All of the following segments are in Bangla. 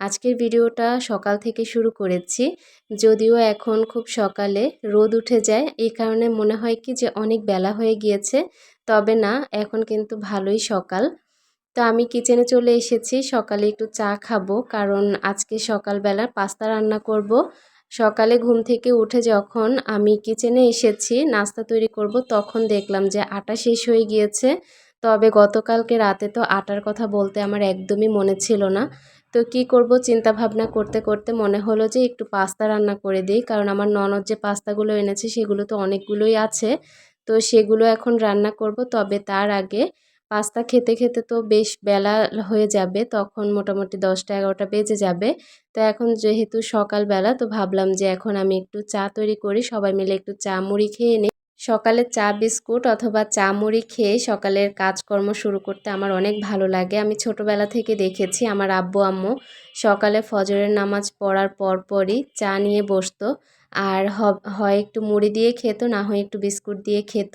আজকের ভিডিওটা সকাল থেকে শুরু করেছি। যদিও এখন খুব সকালে রোদ উঠে যায়, এই কারণে মনে হয় কি যে অনেক বেলা হয়ে গিয়েছে। তবে না, এখন কিন্তু ভালোই সকাল। তো আমি কিচেনে চলে এসেছি, সকালে একটু চা খাব। কারণ আজকে সকালবেলা পাস্তা রান্না করব। সকালে ঘুম থেকে উঠে যখন আমি কিচেনে এসেছি, নাস্তা তৈরি করব, তখন দেখলাম যে আটা শেষ হয়ে গিয়েছে। তবে গতকালকে রাতে তো আটার কথা বলতে আমার একদমই মনে ছিল না। তো কি করব চিন্তা ভাবনা করতে করতে মনে হলো যে একটু পাস্তা রান্না করে দিই, কারণ আমার ননদ যে পাস্তাগুলো এনেছে সেগুলো তো অনেকগুলোই আছে। তো সেগুলো এখন রান্না করব, তবে তার আগে পাস্তা খেতে খেতে তো বেশ বেলা হয়ে যাবে, তখন মোটামুটি দশটা এগারোটা বেজে যাবে। তো এখন যেহেতু সকালবেলা, তো ভাবলাম যে এখন আমি একটু চা তৈরি করি, সবাই মিলে একটু চা মুড়ি খেয়ে নিই সকালে চা, বিস্কুট অথবা চা মুড়ি খেয়ে সকালের কাজকর্ম শুরু করতে আমার অনেক ভালো লাগে। আমি ছোটোবেলা থেকে দেখেছি আমার আব্বু, আম্মু সকালে ফজরের নামাজ পড়ার পরপরই চা নিয়ে বসতো। আর হয় একটু মুড়ি দিয়ে খেত, না হয় একটু বিস্কুট দিয়ে খেত।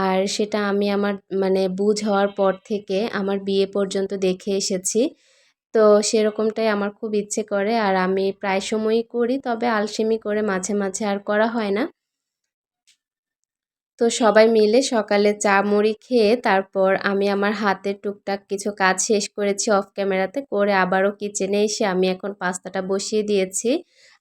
আর সেটা আমি আমার মানে বুঝ হওয়ার পর থেকে আমার বিয়ে পর্যন্ত দেখে এসেছি। তো সেরকমটাই আমার খুব ইচ্ছে করে। আর আমি প্রায় সময়ই করি, তবে আলসেমি করে মাঝে মাঝে আর করা হয় না। তো সবাই মিলে সকালে চা মুড়ি খেয়ে তারপর আমি আমার হাতের টুকটাক কিছু কাজ শেষ করেছি অফ ক্যামেরাতে করে আবারও কিচেনে এসে আমি এখন পাস্তাটা বসিয়ে দিয়েছি।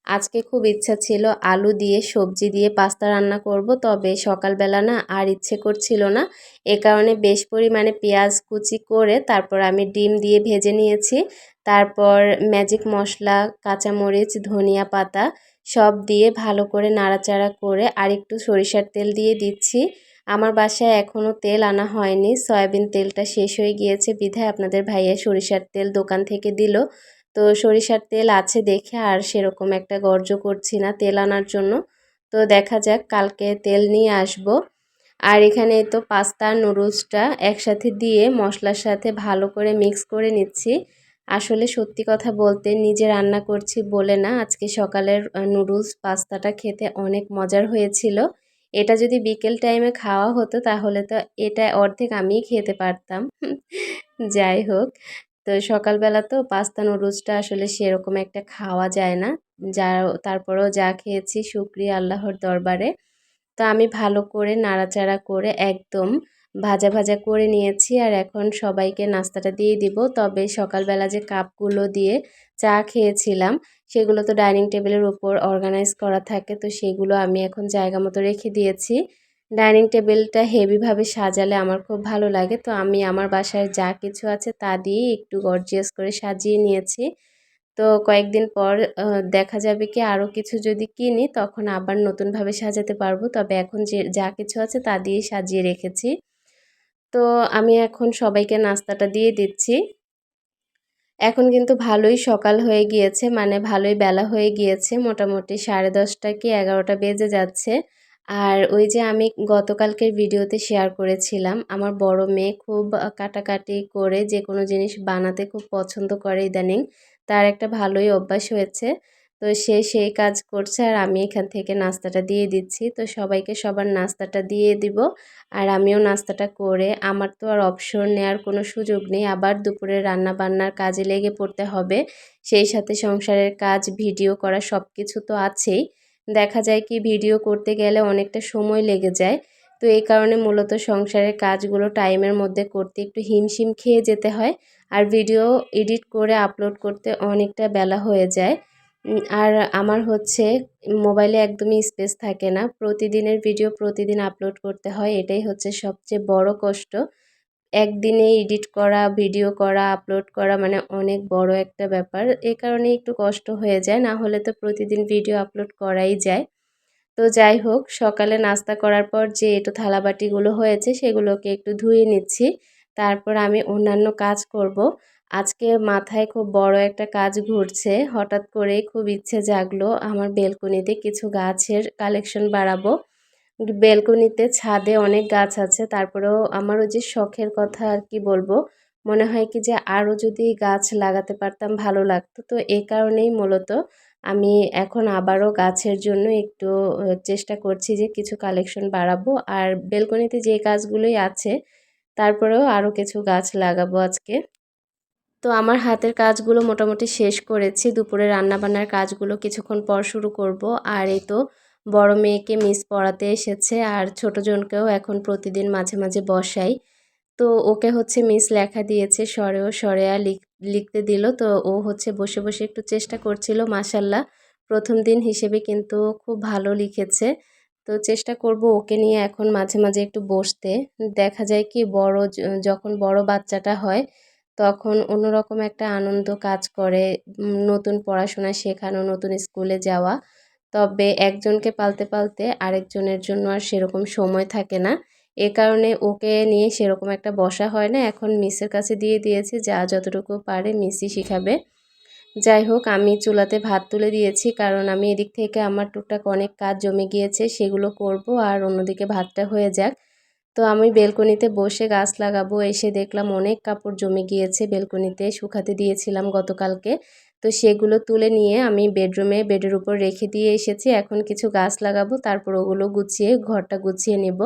আজকে খুব ইচ্ছা ছিল আলু দিয়ে, সবজি দিয়ে পাস্তা রান্না করব, তবে সকালবেলা না আর ইচ্ছে করছিল না। এ কারণে বেশ পরিমাণে পেঁয়াজ কুচি করে তারপর আমি ডিম দিয়ে ভেজে নিয়েছি। তারপর ম্যাজিক মশলা, কাঁচামরিচ, ধনিয়া পাতা সব দিয়ে ভালো করে নাড়াচাড়া করে আর একটু সরিষার তেল দিয়ে দিচ্ছি। আমার বাসায় এখনও তেল আনা হয়নি। সয়াবিন তেলটা শেষ হয়ে গিয়েছে বিধায় আপনাদের ভাইয়া সরিষার তেল দোকান থেকে দিল। তো সরিষার তেল আছে দেখে আর সেরকম একটা গর্জ করছি না তেল আনার জন্য। তো দেখা যাক, কালকে তেল নিয়ে আসব। আর এখানে তো পাস্তা, নুডলসটা একসাথে দিয়ে মশলার সাথে ভালো করে মিক্স করে নিচ্ছি। আসলে সত্যি কথা বলতে নিজে রান্না করছি বলে না। আজকে সকালের নুডলস পাস্তাটা খেতে অনেক মজার হয়েছিল। এটা যদি বিকেল টাইমে খাওয়া হতো তাহলে তো এটা অর্ধেক আমিই খেতে পারতাম। যাই হোক, তো সকালবেলা তো পাস্তা নুডলসটা আসলে সেরকম একটা খাওয়া যায় না। যা, তারপরেও যা খেয়েছি শুক্রিয়া আল্লাহর দরবারে। তো আমি ভালো করে নাড়াচাড়া করে একদম ভাজা ভাজা করে নিয়েছি আর এখন সবাইকে নাস্তাটা দিয়ে দিব। তবে সকালবেলা যে কাপগুলো দিয়ে চা খেয়েছিলাম, সেগুলো তো ডাইনিং টেবিলের উপর অর্গানাইজ করা থাকে, তো সেগুলো আমি এখন জায়গা মতো রেখে দিয়েছি। ডাইনিং টেবিলটা হেভিভাবে সাজালে আমার খুব ভালো লাগে, তো আমি আমার বাসায় যা কিছু আছে তা দিয়ে একটু গর্জিয়াস করে সাজিয়ে নিয়েছি। তো কয়েকদিন পর দেখা যাবে কি আরও কিছু যদি কিনি, তখন আবার নতুনভাবে সাজাতে পারব, তবে এখন যে, যা কিছু আছে তা দিয়ে সাজিয়ে রেখেছি। তো আমি এখন সবাইকে নাস্তাটা দিয়ে দিচ্ছি। এখন কিন্তু ভালোই সকাল হয়ে গিয়েছে মানে ভালোই বেলা হয়ে গিয়েছে, মোটামুটি সাড়ে দশটা কি এগারোটা বেজে যাচ্ছে। আর ওই যে আমি গতকালকের ভিডিওতে শেয়ার করেছিলাম, আমার বড় মেয়ে খুব কাটাকাটি করে যে কোনো জিনিস বানাতে খুব পছন্দ করে ইদানিং, তার একটা ভালোই অভ্যাস হয়েছে। তো সে সেই কাজ করছে আর আমি এখান থেকে নাস্তাটা দিয়ে দিচ্ছি। তো সবাইকে সবার নাস্তাটা দিয়ে দিব আর আমিও নাস্তাটা করে আমার তো আর অপশন নেওয়ার কোনো সুযোগ নেই। আবার দুপুরে রান্না বান্নার কাজে লেগে পড়তে হবে। সেই সাথে সংসারের কাজ, ভিডিও করা সব কিছু তো আছেই। দেখা যায় কি ভিডিও করতে গেলে অনেকটা সময় লেগে যায়। তো এই কারণে মূলত সংসারের কাজগুলো টাইমের মধ্যে করতে একটু হিমশিম খেয়ে যেতে হয়। আর ভিডিও এডিট করে আপলোড করতে অনেকটা বেলা হয়ে যায়। আর আমার হচ্ছে মোবাইলে একদমই স্পেস থাকে না। প্রতিদিনের ভিডিও প্রতিদিন আপলোড করতে হয়, এটাই হচ্ছে সবচেয়ে বড় কষ্ট। একদিনে এডিট করা, ভিডিও করা, আপলোড করা মানে অনেক বড় একটা ব্যাপার। এ কারণে একটু কষ্ট হয়ে যায়, না হলে তো প্রতিদিন ভিডিও আপলোড করাই যায়। তো যাই হোক, সকালে নাস্তা করার পর যে একটু থালাবাটিগুলো হয়েছে, সেগুলোকে একটু ধুয়ে নিচ্ছি। তারপর আমি অন্যান্য কাজ করব। আজকে মাথায় খুব বড় একটা কাজ ঘুরছে। হঠাৎ করেই খুব ইচ্ছে জাগলো আমার বেলকনিতে কিছু গাছের কালেকশন বাড়াবো। বেলকনিতে ছাদে অনেক গাছ আছে, তারপরেও আমারও যে শখের কথা আর কি বলব, মনে হয় কি যে আরও যদি গাছ লাগাতে পারতাম ভালো লাগতো। তো এই কারণেই মূলত আমি এখন আবারও গাছের জন্য একটু চেষ্টা করছি যে কিছু কালেকশন বাড়াবো। আর বেলকনিতে যে গাছগুলোই আছে, তারপরেও আরও কিছু গাছ লাগাবো আজকে। তো আমার হাতের কাজগুলো মোটামুটি শেষ করেছি। দুপুরে রান্নাবান্নার কাজগুলো কিছুক্ষণ পর শুরু করব। আর এই তো বড় মেয়েকে মিস পড়াতে এসেছে আর ছোট জনকেও এখন প্রতিদিন মাঝে মাঝে বসাই। তো ওকে হচ্ছে মিস লেখা দিয়েছে সরেও সরেয়া লিখতে দিল। তো ও হচ্ছে বসে বসে একটু চেষ্টা করছিল মাসাল্লাহ প্রথম দিন হিসেবে কিন্তু খুব ভালো লিখেছে। তো চেষ্টা করব ওকে নিয়ে এখন মাঝে মাঝে একটু বসতে। দেখা যায় কি বড় যখন বড় বাচ্চাটা হয় তখন অন্যরকম একটা আনন্দ কাজ করে নতুন পড়াশোনা শেখানো, নতুন স্কুলে যাওয়া। তবে একজনকে পালতে পালতে আরেকজনের জন্য আর সেরকম সময় থাকে না। এ কারণে ওকে নিয়ে সেরকম একটা বসা হয় না। এখন মিসের কাছে দিয়ে দিয়েছি, যা যতটুকু পারে মিসি শিখাবে। যাই হোক, আমি চুলাতে ভাত তুলে দিয়েছি, কারণ আমি এদিক থেকে আমার টুকটাক অনেক কাজ জমে গিয়েছে, সেগুলো করব আর অন্যদিকে ভাতটা হয়ে যাক। তো আমি বেলকনিতে বসে গাছ লাগাবো, এসে দেখলাম অনেক কাপড় জমে গিয়েছে বেলকনিতে, শুকাতে দিয়েছিলাম গতকালকে। তো সেগুলো তুলে নিয়ে আমি বেডরুমে, বেডের উপর রেখে দিয়ে এসেছি। এখন কিছু গাছ লাগাবো, তারপর ওগুলো গুছিয়ে, ঘরটা গুছিয়ে নেব।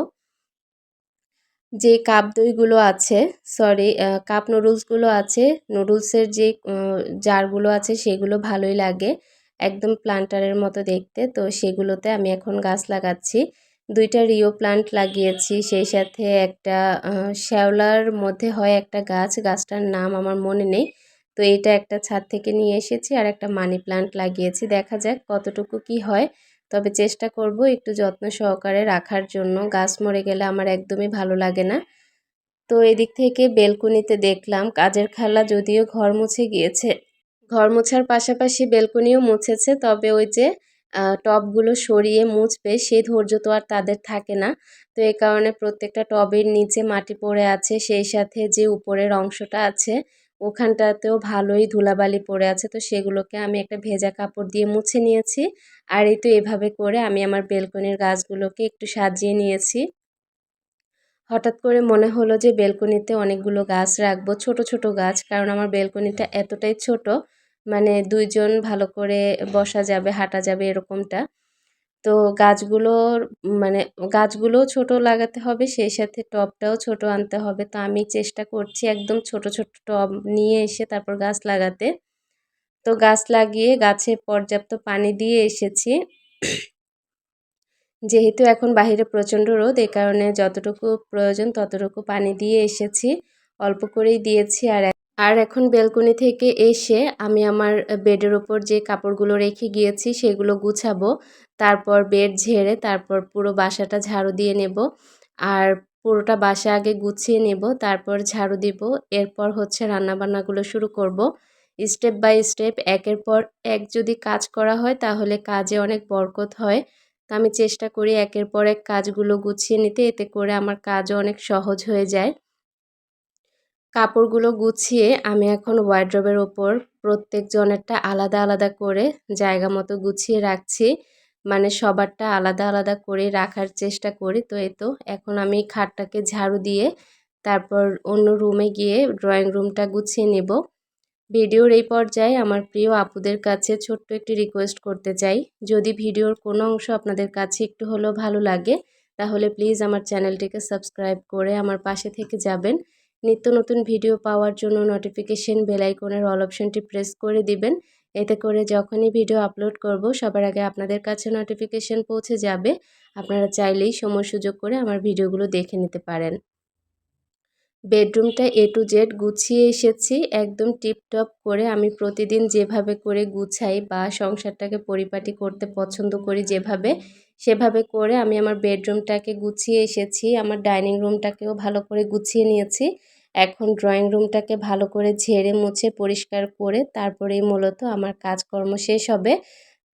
যে কাপ দইগুলো আছে সরি কাপ নুডলসগুলো আছে নুডলসের যে জারগুলো আছে, সেগুলো ভালোই লাগে, একদম প্লান্টারের মতো দেখতে। তো সেগুলোতে আমি এখন গাছ লাগাচ্ছি। দুইটা রিও প্লান্ট লাগিয়েছি, সেই সাথে একটা শ্যাওলার মধ্যে হয় একটা গাছ, গাছটার নাম আমার মনে নেই। তো এটা একটা ছাদ থেকে নিয়ে এসেছি আর একটা মানি প্লান্ট লাগিয়েছি। দেখা যাক কতটুকু কি হয়। তবে চেষ্টা করব একটু যত্ন সহকারে রাখার জন্য। গাছ মরে গেলে আমার একদমই ভালো লাগে না। তো এদিক থেকে বেলকুনিতে দেখলাম, কাজের খালা যদিও ঘর মুছে গিয়েছে, ঘর মোছার পাশাপাশি বেলকনিও মুছেছে। তবে ওই যে টবগুলো সরিয়ে মুছবে সেই ধৈর্য তো আর তাদের থাকে না। তো এই কারণে প্রত্যেকটা টবের নিচে মাটি পড়ে আছে, সেই সাথে যে উপরের অংশটা আছে, ওখানটাতেও ভালোই ধুলাবালি পড়ে আছে। তো সেগুলোকে আমি একটা ভেজা কাপড় দিয়ে মুছে নিয়েছি। আর এই তো এভাবে করে আমি আমার বেলকনির গাছগুলোকে একটু সাজিয়ে নিয়েছি। হঠাৎ করে মনে হলো যে, বেলকনিতে অনেকগুলো গাছ রাখব, ছোট ছোট গাছ, কারণ আমার বেলকনিটা এতটাই ছোট মানে দুইজন ভালো করে বসা যাবে, হাঁটা যাবে এরকমটা। তো গাছগুলোর মানে গাছগুলো ছোট লাগাতে হবে, সেই সাথে টবটাও ছোট আনতে হবে। তো আমি চেষ্টা করছি একদম ছোট ছোট টব নিয়ে এসে তারপর গাছ লাগাতে। তো গাছ লাগিয়ে গাছে পর্যাপ্ত পানি দিয়ে এসেছি। যেহেতু এখন বাহিরে প্রচণ্ড রোদ, এ কারণে যতটুকু প্রয়োজন ততটুকু পানি দিয়ে এসেছি। অল্প করেই দিয়েছি আর আর এখন বেলকনি থেকে এসে আমি আমার বেডের ওপর যে কাপড়গুলো রেখে গিয়েছি সেগুলো গুছাবো। তারপর বেড ঝেড়ে তারপর পুরো বাসাটা ঝাড়ু দিয়ে নেব। আর পুরোটা বাসা আগে গুছিয়ে নেব, তারপর ঝাড়ু দিব। এরপর হচ্ছে রান্নাবান্নাগুলো শুরু করব। স্টেপ বাই স্টেপ, একের পর এক যদি কাজ করা হয় তাহলে কাজে অনেক বরকত হয়। তো আমি চেষ্টা করি একের পর এক কাজগুলো গুছিয়ে নিতে, এতে করে আমার কাজও অনেক সহজ হয়ে যায়। কাপড়গুলো গুছিয়ে আমি এখন ওয়ার্ড্রবের ওপর প্রত্যেকজনেরটা আলাদা আলাদা করে জায়গা মতো গুছিয়ে রাখছি। মানে সবারটা আলাদা আলাদা করে রাখার চেষ্টা করি। তো এই তো, এখন আমি খাটটাকে ঝাড়ু দিয়ে তারপর অন্য রুমে গিয়ে ড্রয়িং রুমটা গুছিয়ে নেব। ভিডিওর এই পর্যায়ে আমার প্রিয় আপুদের কাছে ছোট্ট একটি রিকোয়েস্ট করতে চাই। যদি ভিডিওর কোনো অংশ আপনাদের কাছে একটু হলেও ভালো লাগে, তাহলে প্লিজ আমার চ্যানেলটিকে সাবস্ক্রাইব করে আমার পাশে থেকে যাবেন। নিত্য নতুন ভিডিও পাওয়ার জন্য নোটিফিকেশন বেলাইকনের অল অপশনটি প্রেস করে দিবেন। এতে করে যখনই ভিডিও আপলোড করব, সবার আগে আপনাদের কাছে নোটিফিকেশন পৌঁছে যাবে। আপনারা চাইলেই সময় সুযোগ করে আমার ভিডিওগুলো দেখে নিতে পারেন। বেডরুমটা এ টু জেড গুছিয়ে এসেছি। একদম টিপটপ করে আমি প্রতিদিন যেভাবে করে গুছাই বা সংসারটাকে পরিপাটি করতে পছন্দ করি যেভাবে সেভাবে করে আমি আমার বেডরুমটাকে গুছিয়ে এসেছি, আমার ডাইনিং রুমটাকেও ভালো করে গুছিয়ে নিয়েছি। এখন ড্রয়িং রুমটাকে ভালো করে ঝেড়ে মুছে পরিষ্কার করে তারপরেই মূলত আমার কাজকর্ম শেষ হবে।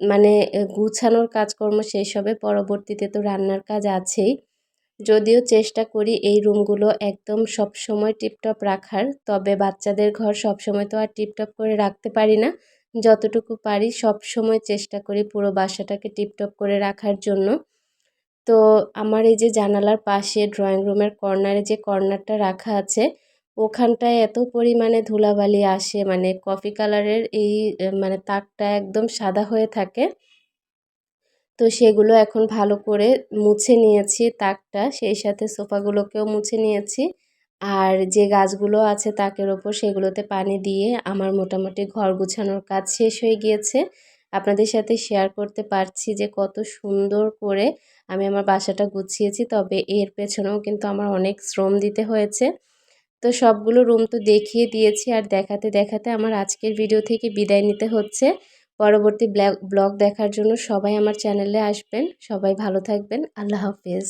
মানে গুছানোর কাজকর্ম শেষ হবে, পরবর্তীতে তো রান্নার কাজ আছেই। যদিও চেষ্টা করি এই রুমগুলো একদম সবসময় টিপটপ রাখার, তবে বাচ্চাদের ঘর সবসময় তো আর টিপটপ করে রাখতে পারি না। যতটুকু পারি সব সময় চেষ্টা করি পুরো বাসাটাকে টিপটপ করে রাখার জন্য। তো আমার এই যে জানালার পাশে ড্রয়িং রুমের কর্নারে যে কর্নারটা রাখা আছে, ওখানটায় এত পরিমাণে ধুলাবালি আসে মানে কফি কালারের এই মানে তাকটা একদম সাদা হয়ে থাকে। তো সেগুলো এখন ভালো করে মুছে নিয়েছি তাকটা, সেই সাথে সোফাগুলোকেও মুছে নিয়েছি। আর যে গাছগুলো আছে তাকের ওপর সেগুলোতে পানি দিয়ে আমার মোটামুটি ঘর গুছানোর কাজ শেষ হয়ে গিয়েছে। আপনাদের সাথে শেয়ার করতে পারছি যে কত সুন্দর করে আমি আমার বাসাটা গুছিয়েছি, তবে এর পেছনেও কিন্তু আমার অনেক শ্রম দিতে হয়েছে। তো সবগুলো রুম তো দেখিয়ে দিয়েছি আর দেখাতে দেখাতে আমার আজকের ভিডিও থেকে বিদায় নিতে হচ্ছে। পরবর্তী ব্ল্যাক ব্লগ দেখার জন্য সবাই আমার চ্যানেলে আসবেন। সবাই ভালো থাকবেন। আল্লাহ হাফিজ।